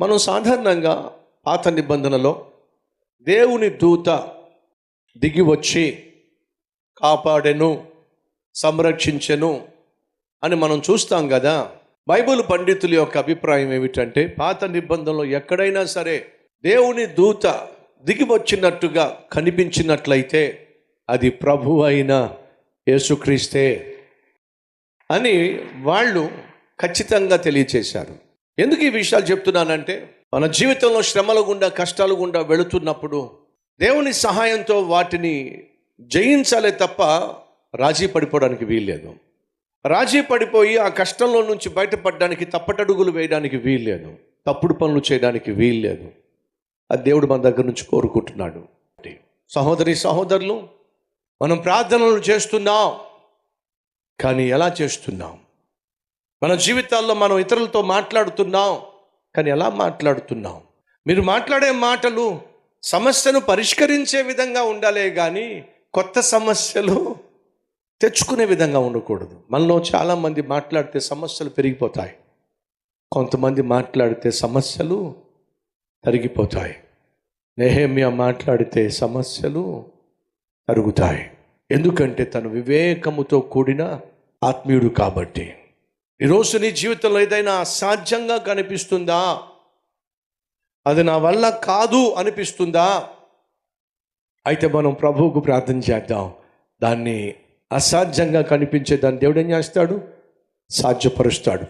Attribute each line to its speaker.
Speaker 1: మనం సాధారణంగా పాత నిబంధనలో దేవుని దూత దిగి వచ్చి కాపాడెను సంరక్షించెను అని మనం చూస్తాం కదా. బైబిల్ పండితుల యొక్క అభిప్రాయం ఏమిటంటే పాత నిబంధనలో ఎక్కడైనా సరే దేవుని దూత దిగి వచ్చినట్టుగా కనిపించినట్లయితే అది ప్రభు అయిన యేసుక్రీస్తే అని వాళ్ళు ఖచ్చితంగా తెలియచేశారు. ఎందుకు ఈ విషయాలు చెప్తున్నానంటే మన జీవితంలో శ్రమల గుండా కష్టాలు గుండా వెళుతున్నప్పుడు దేవుని సహాయంతో వాటిని జయించాలే తప్ప రాజీ పడిపోవడానికి వీల్లేదు. రాజీ పడిపోయి ఆ కష్టంలో నుంచి బయటపడడానికి తప్పటడుగులు వేయడానికి వీల్లేదు. తప్పుడు పనులు చేయడానికి వీల్లేదు. అది దేవుడు మన దగ్గర నుంచి కోరుకుంటున్నాడు. సహోదరి సహోదరులు మనం ప్రార్థనలు చేస్తున్నాం కానీ ఎలా చేస్తున్నాం? మన జీవితాల్లో మనం ఇతరులతో మాట్లాడుతున్నాం కానీ ఎలా మాట్లాడుతున్నాం? మీరు మాట్లాడే మాటలు సమస్యను పరిష్కరించే విధంగా ఉండాలే కానీ కొత్త సమస్యలు తెచ్చుకునే విధంగా ఉండకూడదు. మనలో చాలామంది మాట్లాడితే సమస్యలు పెరిగిపోతాయి. కొంతమంది మాట్లాడితే సమస్యలు తరిగిపోతాయి. నెహేమియా మాట్లాడితే సమస్యలు తరుగుతాయి. ఎందుకంటే తను వివేకముతో కూడిన ఆత్మీయుడు కాబట్టి. ఈరోజు నీ జీవితంలో ఏదైనా అసాధ్యంగా కనిపిస్తుందా? అది నా వల్ల కాదు అనిపిస్తుందా? అయితే మనం ప్రభువుకు ప్రార్థన చేద్దాం. దాన్ని అసాధ్యంగా కనిపించే దాన్ని దేవుడు ఏం చేస్తాడు? సాధ్యపరుస్తాడు.